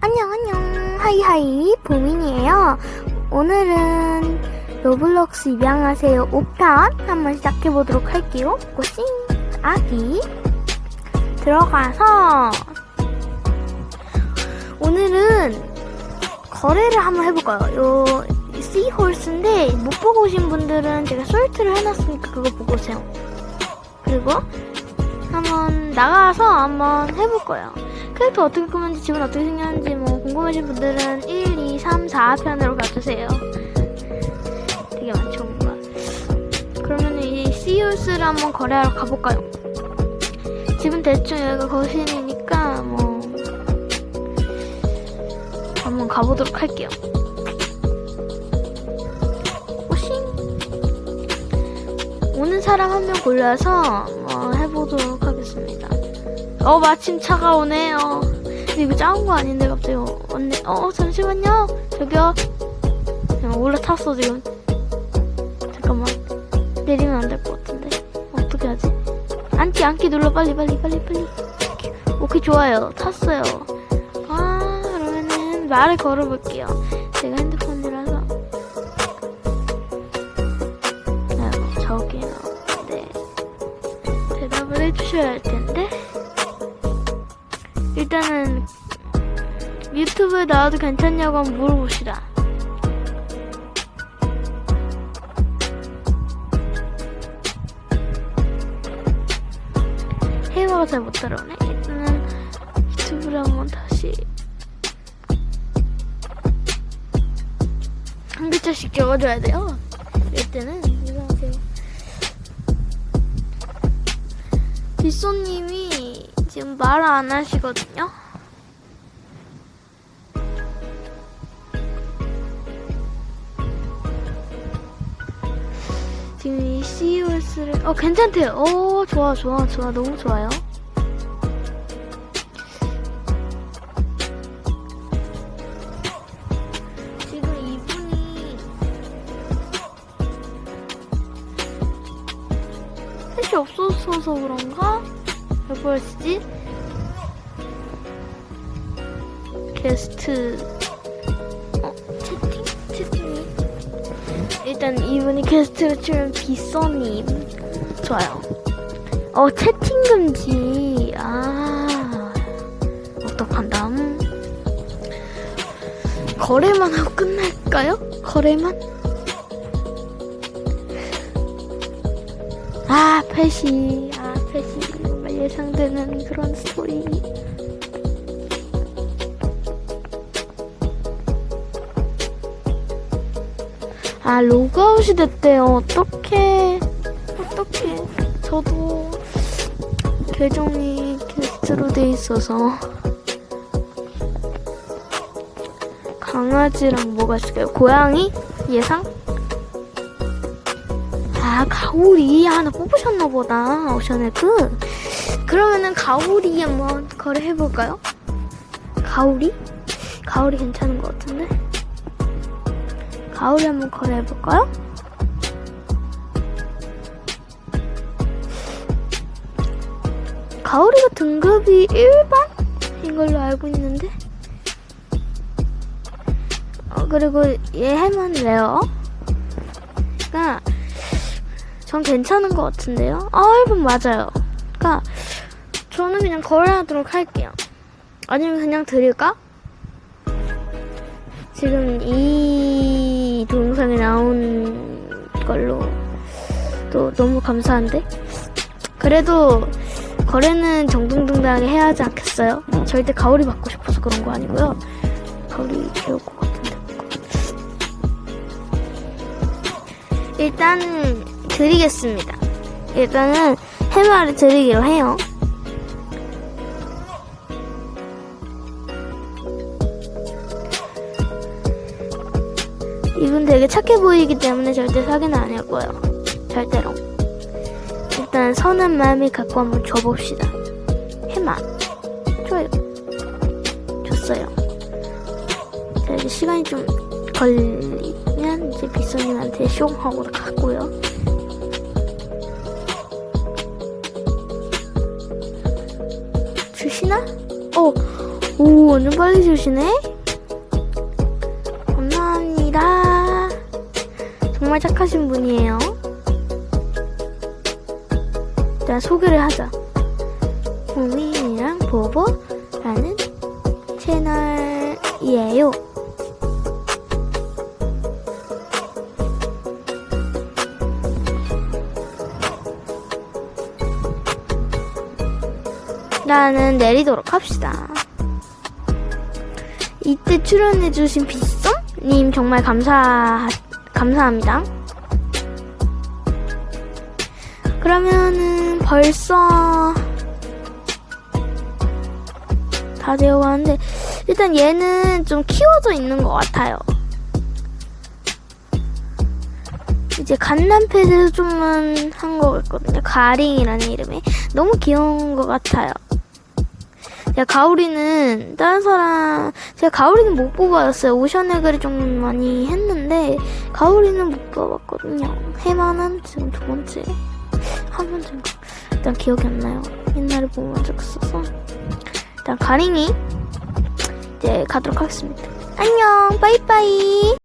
안녕 안녕. 하이하이. 보민이에요. 오늘은 로블록스 입양하세요. 5편 한번 시작해보도록 할게요. 고싱. 아기. 들어가서. 오늘은 거래를 한번 해볼까요? 요 씨홀스인데 못 보고 오신 분들은 제가 솔트를 해놨으니까 그거 보고 오세요. 그리고 한번 나가서 한번 해볼 거예요. 캐릭터 어떻게 꾸몄는지 집은 어떻게 생겼는지 뭐 궁금하신 분들은 1, 2, 3, 4편으로 가주세요. 되게 많죠 뭔가. 그러면 이 시우스를 한번 거래하러 가볼까요? 집은 대충 여기가 거실이니까 뭐 한번 가보도록 할게요. 오는 사람 한 명 골라서 어, 해보도록 하겠습니다. 어 마침 차가 오네요. 근데 이거 작은 거 아닌데 갑자기 어, 언니 어 잠시만요. 저기요. 그냥 올라탔어 지금. 잠깐만 내리면 안 될 것 같은데 어떻게 하지? 앉기 앉기 눌러 빨리 빨리 빨리 빨리. 오케이, 좋아요 탔어요. 아 그러면은 말을 걸어볼게요. 제가 핸드폰이라서. 아이고 저기요. 네. 대답을 해주셔야 할 텐데. 일단은 유튜브에 나와도 괜찮냐고 한번 물어봅시다. 해마가 잘 못 따라오네. 일단은 유튜브를 한번 다시 한 글자씩 적어줘야 돼요. 이때는 이거 하세요. 빗소님이 지금 말 안 하시거든요. 지금 이 CUS를 어 괜찮대요. 오 좋아 좋아 좋아 너무 좋아요. 없어서 그런가? 몇 번이지? 게스트. 어 채팅? 채팅이? 일단 이분이 게스트로 치면 비써님. 좋아요. 어 채팅 금지. 아 어떡한담 거래만 하고 끝날까요? 거래만? 아 패시. 아 패시 뭔가 예상되는 그런 스토리 아 로그아웃이 됐대요 어떡해 어떡해 저도 계정이 게스트로 돼 있어서 강아지랑 뭐가 있을까요? 고양이? 예상? 아 가오리 하나 뽑으셨나 보다 오션에그 그러면은 가오리 한번 거래해볼까요? 가오리? 가오리 괜찮은 것 같은데 가오리 한번 거래해볼까요? 가오리가 등급이 일반 인 걸로 알고 있는데 어, 그리고 얘 해만 레어 그니까 전 괜찮은 것 같은데요? 아 1번 맞아요 그니까 저는 그냥 거래하도록 할게요 아니면 그냥 드릴까? 지금 이 동영상에 나온 걸로 또 너무 감사한데 그래도 거래는 정중동당하게 해야 하지 않겠어요? 절대 가오리 받고 싶어서 그런 거 아니고요 가오리 배울 것 같은데 일단 드리겠습니다 일단은 해마를 드리기로 해요 이분 되게 착해 보이기 때문에 절대 사기는 아닐 거예요. 절대로. 일단 선한 마음이 갖고 한번 줘봅시다. 해마. 줘요. 줬어요. 자, 이제 시간이 좀 걸리면 이제 빗소님한테 숑 하고 갔고요. 주시나? 어, 오, 완전 빨리 주시네? 감사합니다. 정말 착하신 분이에요. 일단 소개를 하자. 우민이랑 보보라는 채널이에요. 나는 내리도록 합시다. 이때 출연해주신 빗썸님 정말 감사, 감사합니다. 그러면은 벌써 다 되어가는데 일단 얘는 좀 키워져 있는 것 같아요. 이제 갓난패드에서 좀만 한것 같거든요. 가링이라는 이름이 너무 귀여운 것 같아요. 제가 가오리는 다른 사람 제가 가오리는 못 뽑아봤어요. 오션에그를 좀 많이 했는데 가오리는 못 뽑아봤거든요. 해만한 지금 두 번째 한 번째인가 일단 기억이 안 나요. 옛날에 보면 적었어서 일단 가링이 이제 가도록 하겠습니다. 안녕 빠이빠이